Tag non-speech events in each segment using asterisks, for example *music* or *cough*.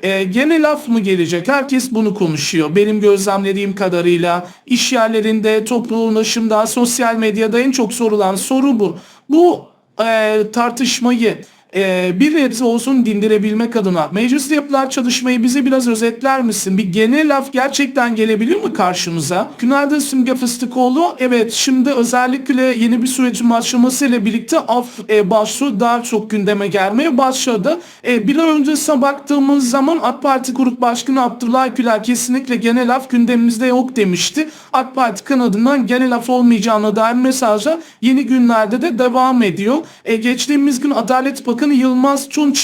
E, gene laf mı gelecek? Herkes bunu konuşuyor. Benim gözlemlediğim kadarıyla iş yerlerinde, toplu ulaşımda, sosyal medyada en çok sorulan soru bu. Bu e, tartışmayı e, bir nebze olsun dindirebilmek adına mecliste yapılan çalışmayı bize biraz özetler misin? Bir genel laf gerçekten gelebilir mi karşımıza? Günaydın Simge Fıstıkoğlu. Evet şimdi özellikle yeni bir sürecin başlamasıyla birlikte af e, başlığı daha çok gündeme gelmeye başladı. E, bir ay öncesine baktığımız zaman AK Parti Grup Başkanı Abdullah Güler kesinlikle genel af gündemimizde yok demişti. AK Parti kanadından genel af olmayacağına dair mesajlar yeni günlerde de devam ediyor. E, geçtiğimiz gün Adalet Bakanı Yılmaz Tunç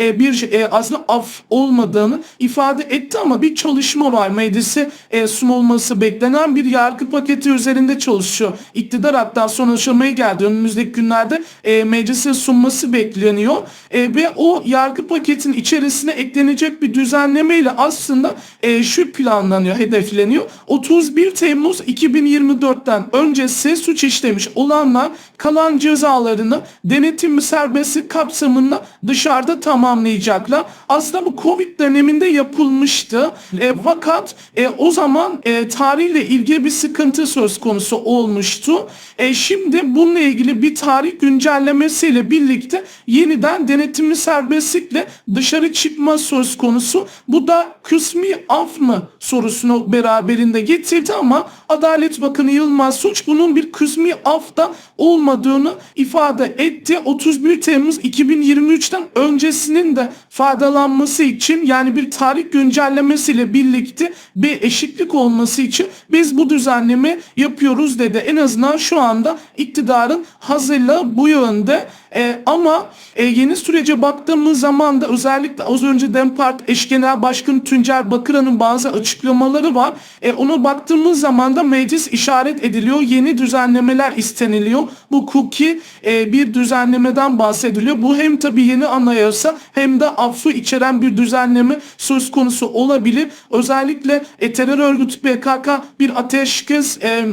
e, bir e, aslında af olmadığını ifade etti ama bir çalışma var. Meclise e, sunulması beklenen bir yargı paketi üzerinde çalışıyor. İktidar hatta son aşamaya geldi. Önümüzdeki günlerde e, meclise sunması bekleniyor. E, ve o yargı paketin içerisine eklenecek bir düzenlemeyle aslında e, şu planlanıyor, hedefleniyor. 31 Temmuz 2024'ten öncesi suç işlemiş olanlar kalan cezalarını denetimli serbestlik kapsamında dışarıda tamamlayacaklar. Aslında bu Covid döneminde yapılmıştı. E, fakat e, o zaman e, tarihle ilgili bir sıkıntı söz konusu olmuştu. E, şimdi bununla ilgili bir tarih güncellemesiyle birlikte yeniden denetimli serbestlikle dışarı çıkma söz konusu. Bu da kısmi af mı sorusunu beraberinde getirdi ama Adalet Bakanı Yılmaz Suç bunun bir kısmi afta olmadığını ifade etti. 31 Temmuz 2023'ten öncesinin de faydalanması için yani bir tarih güncellemesiyle birlikte bir eşitlik olması için biz bu düzenleme yapıyoruz dedi. En azından şu anda iktidarın hazırlığı bu yönde. E, ama e, yeni sürece baktığımız zaman da özellikle az önce DEM Parti eş genel başkanı Tuncer Bakıran'ın bazı açıklamaları var. E, ona baktığımız zaman da meclis işaret ediliyor. Yeni düzenlemeler isteniliyor. Bu hukuki e, bir düzenlemeden bahsediliyor. Bu hem tabii yeni anayasa hem de affı içeren bir düzenleme söz konusu olabilir. Özellikle e, terör örgütü PKK bir ateşkes e,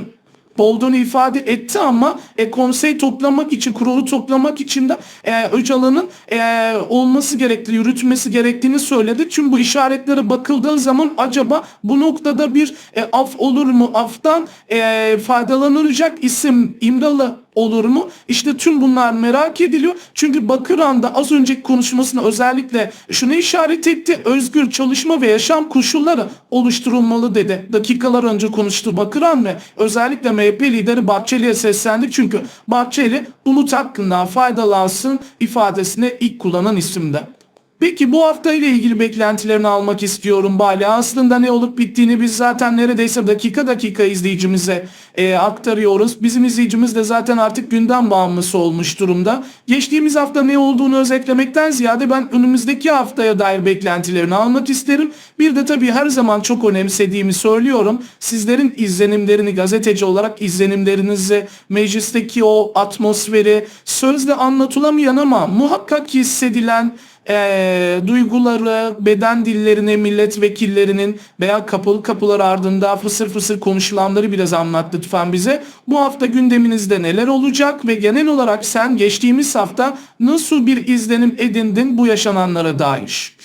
olduğunu ifade etti ama e, konsey toplamak için, kurulu toplamak için de e, Öcalan'ın e, olması gerektiği, yürütmesi gerektiğini söyledi. Çünkü bu işaretlere bakıldığı zaman acaba bu noktada bir e, af olur mu? Aftan e, faydalanılacak isim İmralı olur mu? İşte tüm bunlar merak ediliyor. Çünkü Bakıran'da az önceki konuşmasında özellikle şunu işaret etti. Özgür çalışma ve yaşam koşulları oluşturulmalı dedi. Dakikalar önce konuştu Bakıran ve özellikle MHP lideri Bahçeli'ye seslendik. Çünkü Bahçeli bulut hakkından faydalansın ifadesine ilk kullanan isimde. Peki bu hafta ile ilgili beklentilerini almak istiyorum Bali. Aslında ne olup bittiğini biz zaten neredeyse dakika dakika izleyicimize e, aktarıyoruz. Bizim izleyicimiz de zaten artık gündem bağımlısı olmuş durumda. Geçtiğimiz hafta ne olduğunu özetlemekten ziyade ben önümüzdeki haftaya dair beklentilerini almak isterim. Bir de tabii her zaman çok önemsediğimi söylüyorum. Sizlerin izlenimlerini gazeteci olarak izlenimlerinizi, meclisteki o atmosferi sözle anlatılamayan ama muhakkak hissedilen e, duyguları, beden dillerini milletvekillerinin veya kapalı kapılar ardında fısır fısır konuşulanları biraz anlat lütfen bize. Bu hafta gündeminizde neler olacak ve genel olarak sen geçtiğimiz hafta nasıl bir izlenim edindin bu yaşananlara dair?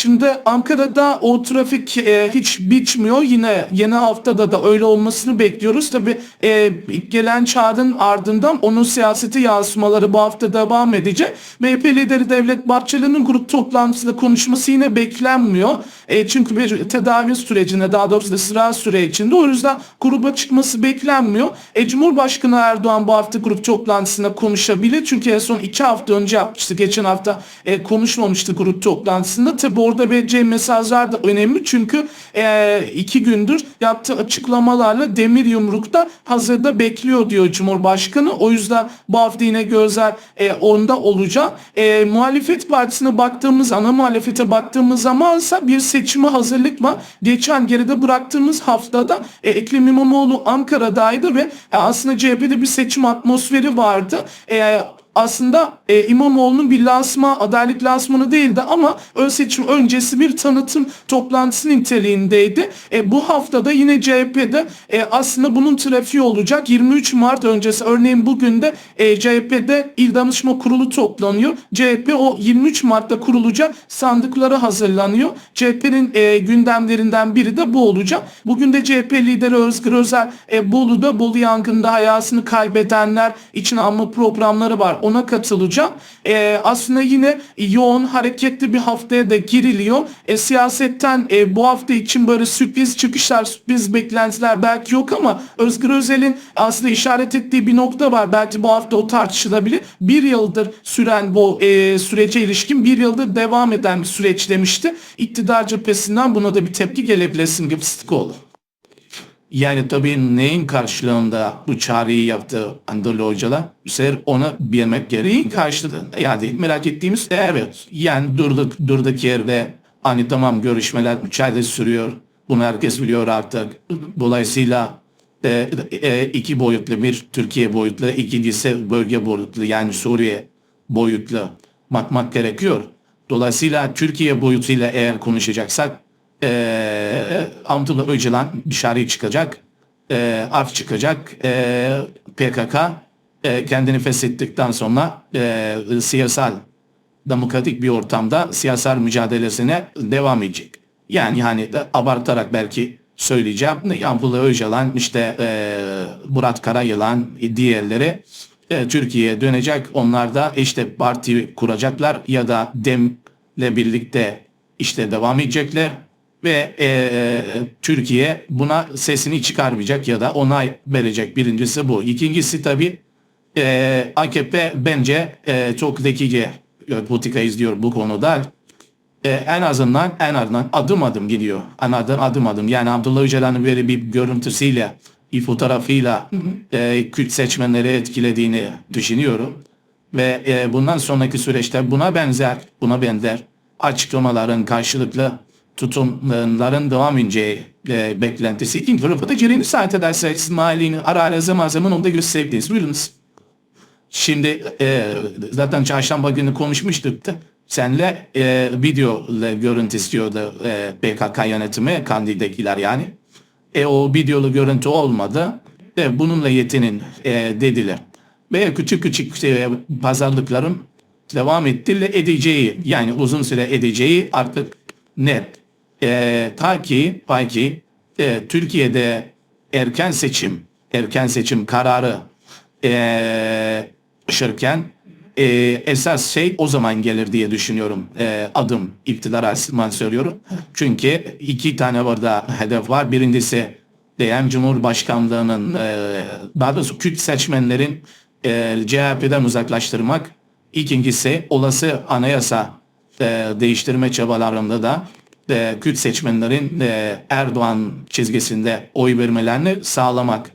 Şimdi Ankara'da o trafik e, hiç bitmiyor. Yine yeni haftada da öyle olmasını bekliyoruz. Tabi e, gelen çağrının ardından onun siyaseti yansımaları bu hafta devam edecek. MHP lideri Devlet Bahçeli'nin grup toplantısında konuşması yine beklenmiyor. E, çünkü bir tedavi sürecine daha doğrusu da sıra sürecinde o yüzden gruba çıkması beklenmiyor. E, Cumhurbaşkanı Erdoğan bu hafta grup toplantısında konuşabilir. Çünkü en son iki hafta önce yapmıştı. Geçen hafta e, konuşmamıştı grup toplantısında. Tabi orada vereceği mesajlar da önemli. Çünkü e, iki gündür yaptığı açıklamalarla demir yumrukta hazırda bekliyor diyor Cumhurbaşkanı. O yüzden bu hafta yine gözler e, onda olacak. E, muhalefet partisine baktığımız, ana muhalefete baktığımız zamansa bir seçime hazırlık var. Geçen geride bıraktığımız haftada e, Ekrem İmamoğlu Ankara'daydı ve e, aslında CHP'de bir seçim atmosferi vardı. E, aslında e, İmamoğlu'nun bir lansman, adaylık lansmanı değildi ama ön seçim öncesi bir tanıtım toplantısı niteliğindeydi. E, bu haftada yine CHP'de e, aslında bunun trafiği olacak. 23 Mart öncesi örneğin bugün de e, CHP'de İl Danışma Kurulu toplanıyor. CHP o 23 Mart'ta kurulacak sandıkları hazırlanıyor. CHP'nin e, gündemlerinden biri de bu olacak. Bugün de CHP lideri Özgür Özel e, Bolu'da Bolu yangında hayatını kaybedenler için anma programları var. Ona katılacak. E, aslında yine yoğun hareketli bir haftaya da giriliyor. E, siyasetten e, bu hafta için böyle sürpriz çıkışlar, sürpriz beklentiler belki yok ama Özgür Özel'in aslında işaret ettiği bir nokta var. Belki bu hafta o tartışılabilir. Bir yıldır süren bu e, sürece ilişkin bir yıldır devam eden bir süreç demişti. İktidar cephesinden buna da bir tepki gelebilesin gibi sık olur. Yani tabii neyin karşılığında bu çağrıyı yaptı Anadolu Hocalar? Sefer ona bilmek gereği karşıladı. Yani merak ettiğimiz evet. Yani durduk, durduk yerde hani tamam görüşmeler 3 ayda sürüyor. Bunu herkes biliyor artık. Dolayısıyla e, e, iki boyutlu bir Türkiye boyutlu, ikincisi bölge boyutlu yani Suriye boyutlu bakmak gerekiyor. Dolayısıyla Türkiye boyutuyla eğer konuşacaksak e, Abdullah Öcalan dışarı çıkacak, e, af çıkacak, e, PKK e, kendini feshettikten sonra e, siyasal demokratik bir ortamda siyasal mücadelesine devam edecek. Yani hani abartarak belki söyleyeceğim. Abdullah Öcalan, işte e, Murat Karayılan, diğerleri e, Türkiye'ye dönecek. Onlar da işte parti kuracaklar ya da DEM'le birlikte işte devam edecekler ve e, Türkiye buna sesini çıkarmayacak ya da onay verecek. Birincisi bu. İkincisi tabii e, AKP bence e, çok zekice politika izliyor bu konuda. E, en azından en azından adım adım gidiyor. En adım adım adım. Yani Abdullah Öcalan'ın böyle bir görüntüsüyle, bir fotoğrafıyla e, Kürt seçmenleri etkilediğini düşünüyorum. Ve e, bundan sonraki süreçte buna benzer, buna benzer açıklamaların karşılıklı tutumların devam edeceği e, beklentisi. İkinci tarafı da Ceren'i saat ederse İsmail'in ara zaman zaman onu da gösterdiğiniz. Buyurunuz. Şimdi e, zaten çarşamba günü konuşmuştuk da senle e, video görüntü istiyordu e, PKK yönetimi, Kandil'dekiler yani. E, o videolu görüntü olmadı. E, bununla yetinin e, dediler. Ve küçük küçük e, pazarlıkların devam ettiğiyle edeceği yani uzun süre edeceği artık net. E, ta ki, ta ki e, Türkiye'de erken seçim, erken seçim kararı e, taşırken e, esas şey o zaman gelir diye düşünüyorum. E, adım iktidar açısından söylüyorum. Çünkü iki tane burada hedef var. Birincisi diyen Cumhurbaşkanlığının e, daha doğrusu Kürt seçmenlerin e, CHP'den uzaklaştırmak. İkincisi olası anayasa e, değiştirme çabalarında da e, Kürt seçmenlerin e, Erdoğan çizgisinde oy vermelerini sağlamak.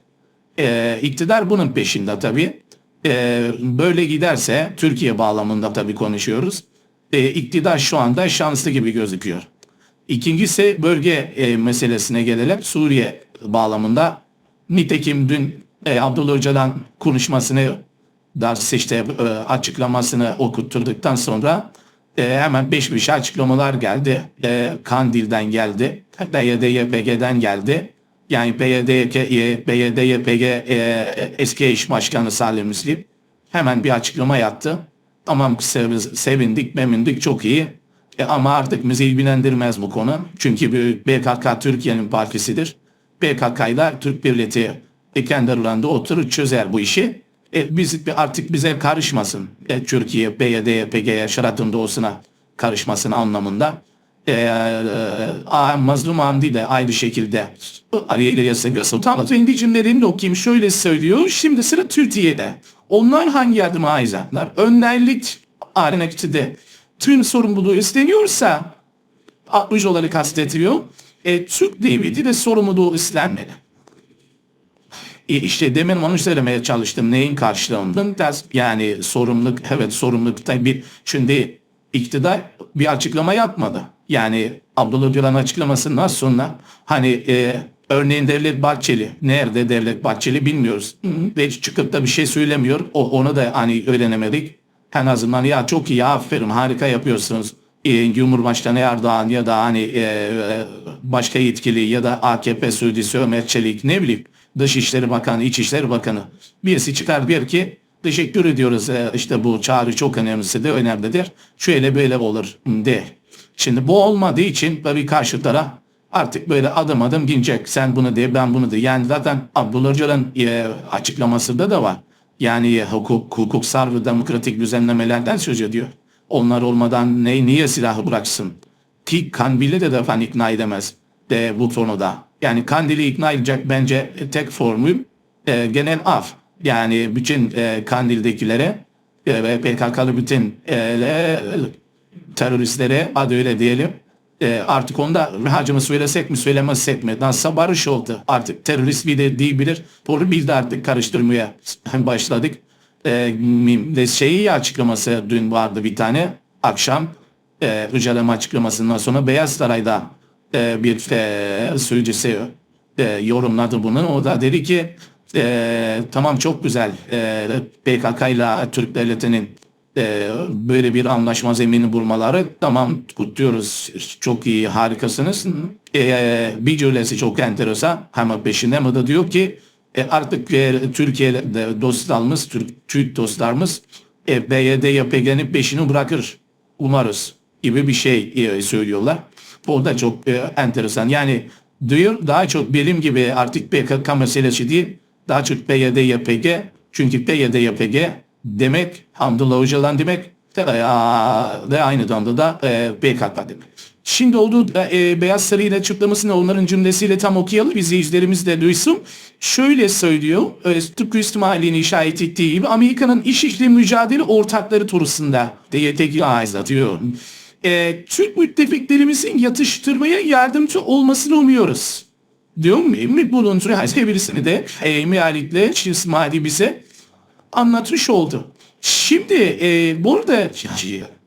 E, iktidar bunun peşinde tabii. E, böyle giderse Türkiye bağlamında tabii konuşuyoruz. E, iktidar şu anda şanslı gibi gözüküyor. İkincisi bölge e, meselesine gelelim. Suriye bağlamında nitekim dün e, Abdullah Öcalan konuşmasını daha işte e, açıklamasını okutturduktan sonra e, hemen beş bir şey açıklamalar geldi. E, Kandil'den geldi. BYD-YPG'den geldi. Yani BYD-YPG e, eski eş başkanı Salih Müslim hemen bir açıklama yaptı. Tamam sevindik, memindik çok iyi. E, ama artık bizi ilgilendirmez bu konu. Çünkü BKK Türkiye'nin partisidir. PKK ile Türk devleti kendi aralarında oturur çözer bu işi. E, biz artık bize karışmasın. E, Türkiye, BYD, PG'ye, Şarat'ın doğusuna karışmasın anlamında. E, e, Mazlum Hamdi de aynı şekilde araya ileriye seviyorsa utanmaz. Kendi cümlelerini okuyayım. Şöyle söylüyor. Şimdi sıra Türkiye'de. Onlar hangi adımı alacaklar? Önderlik hareketi tüm sorumluluğu isteniyorsa 60 olarak kastediyor. E, Türk devleti de sorumluluğu üstlenmeli. E işte demin onu söylemeye çalıştım. Neyin karşılığında? Yani sorumluluk, evet sorumlulukta bir, şimdi iktidar bir açıklama yapmadı. Yani Abdullah Öcalan açıklamasından sonra hani e, Örneğin Devlet Bahçeli. Nerede Devlet Bahçeli bilmiyoruz. Ve çıkıp da bir şey söylemiyor. O, onu da hani öğrenemedik. En azından ya çok iyi aferin harika yapıyorsunuz. Ee, Cumhurbaşkanı Erdoğan ya da hani e, e, başka yetkili ya da AKP sözcüsü Ömer Çelik ne bileyim Dışişleri Bakanı, İçişleri Bakanı birisi çıkar der ki teşekkür ediyoruz e, işte bu çağrı çok önemlisi de önemlidir. Şöyle böyle olur de. Şimdi bu olmadığı için tabii karşı taraf artık böyle adım adım gidecek. Sen bunu de ben bunu de. Yani zaten Abdullah Öcalan e, açıklamasında da var. Yani hukuk, hukuksal ve demokratik düzenlemelerden söz ediyor. Onlar olmadan ne, niye silahı bıraksın? Ki Kandil'i de defa ikna edemez de bu konuda. Yani Kandil'i ikna edecek bence tek formül e, genel af. Yani bütün e, Kandil'dekilere e, PKK'lı bütün e, teröristlere hadi öyle diyelim e, artık onda hacımı söylesek mi söylemezsek mi nasılsa barış oldu. Artık terörist bir de değil bilir. Doğru bir de artık karıştırmaya *laughs* başladık. E, şeyi açıklaması dün vardı bir tane akşam e, Öcalan açıklamasından sonra Beyaz Saray'da e, bir e, sözcüsü e, yorumladı bunu. O da dedi ki e, tamam çok güzel e, PKK ile Türk Devleti'nin e, böyle bir anlaşma zemini bulmaları tamam kutluyoruz. Çok iyi harikasınız. E, bir cümlesi çok enteresan. Ama peşinde mi da diyor ki e, artık e, Türkiye'de dostlarımız, Türk, Türk dostlarımız e, BYD YPG'nin peşini bırakır. Umarız gibi bir şey e, söylüyorlar. Bu da çok e, enteresan. Yani diyor daha çok benim gibi artık PKK meselesi değil. Daha çok PYD YPG. Çünkü PYD YPG demek Hamdullah Öcalan demek de, de aynı zamanda da e, PKK demek. Şimdi olduğu e, Beyaz Saray'ın açıklamasını onların cümlesiyle tam okuyalım. İzleyicilerimiz de duysun. Şöyle söylüyor. E, tıpkı İsmail'in işaret ettiği gibi Amerika'nın iş işle mücadele ortakları turusunda DYTG izlatıyor. E, Türk müttefiklerimizin yatıştırmaya yardımcı olmasını umuyoruz. Diyor mu? Bunun türü birisini de e, mealitle İsmail'i bize anlatmış oldu. Şimdi e, burada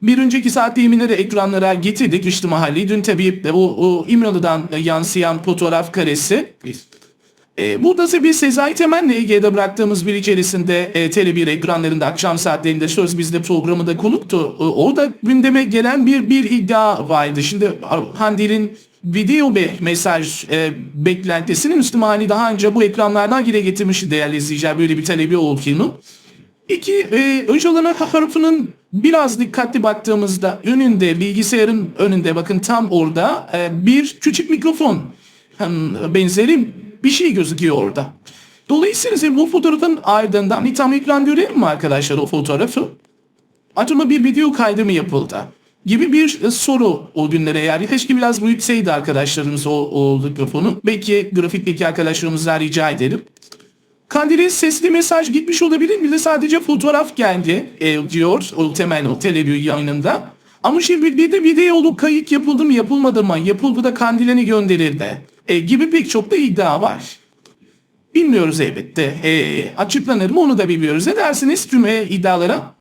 bir önceki saat diliminde de ekranlara getirdik işte mahalleyi. Dün tabii de o, o İmralı'dan yansıyan fotoğraf karesi. E, burada tabii Sezai Temel'le ilgili bıraktığımız bir içerisinde e, Tele1 ekranlarında akşam saatlerinde söz bizde programında konuktu. E, orada gündeme gelen bir bir iddia vardı. Şimdi Handel'in video ve mesaj e, beklentisinin üstüne hani daha önce bu ekranlardan gire getirmişti değerli izleyiciler böyle bir talebi olduğunu. İki, e, Öcalan'a tarafının biraz dikkatli baktığımızda önünde bilgisayarın önünde bakın tam orada e, bir küçük mikrofon benzeri bir şey gözüküyor orada. Dolayısıyla bu fotoğrafın ardından bir tam ekran görelim mi arkadaşlar o fotoğrafı? Acaba bir video kaydı mı yapıldı? Gibi bir e, soru o günlere yani. Keşke biraz büyütseydi arkadaşlarımız o, o mikrofonu. Belki grafikteki arkadaşlarımızdan rica edelim. Kandil'in sesli mesaj gitmiş olabilir. De sadece fotoğraf geldi e, diyor o temel o televizyon yayınında. Ama şimdi bir de videolu kayıt yapıldı mı yapılmadı mı? Yapıldı da Kandil'ini gönderildi. E, gibi pek çok da iddia var. Bilmiyoruz elbette. E, açıklanır mı onu da bilmiyoruz. Ne dersiniz tüm e, iddialara?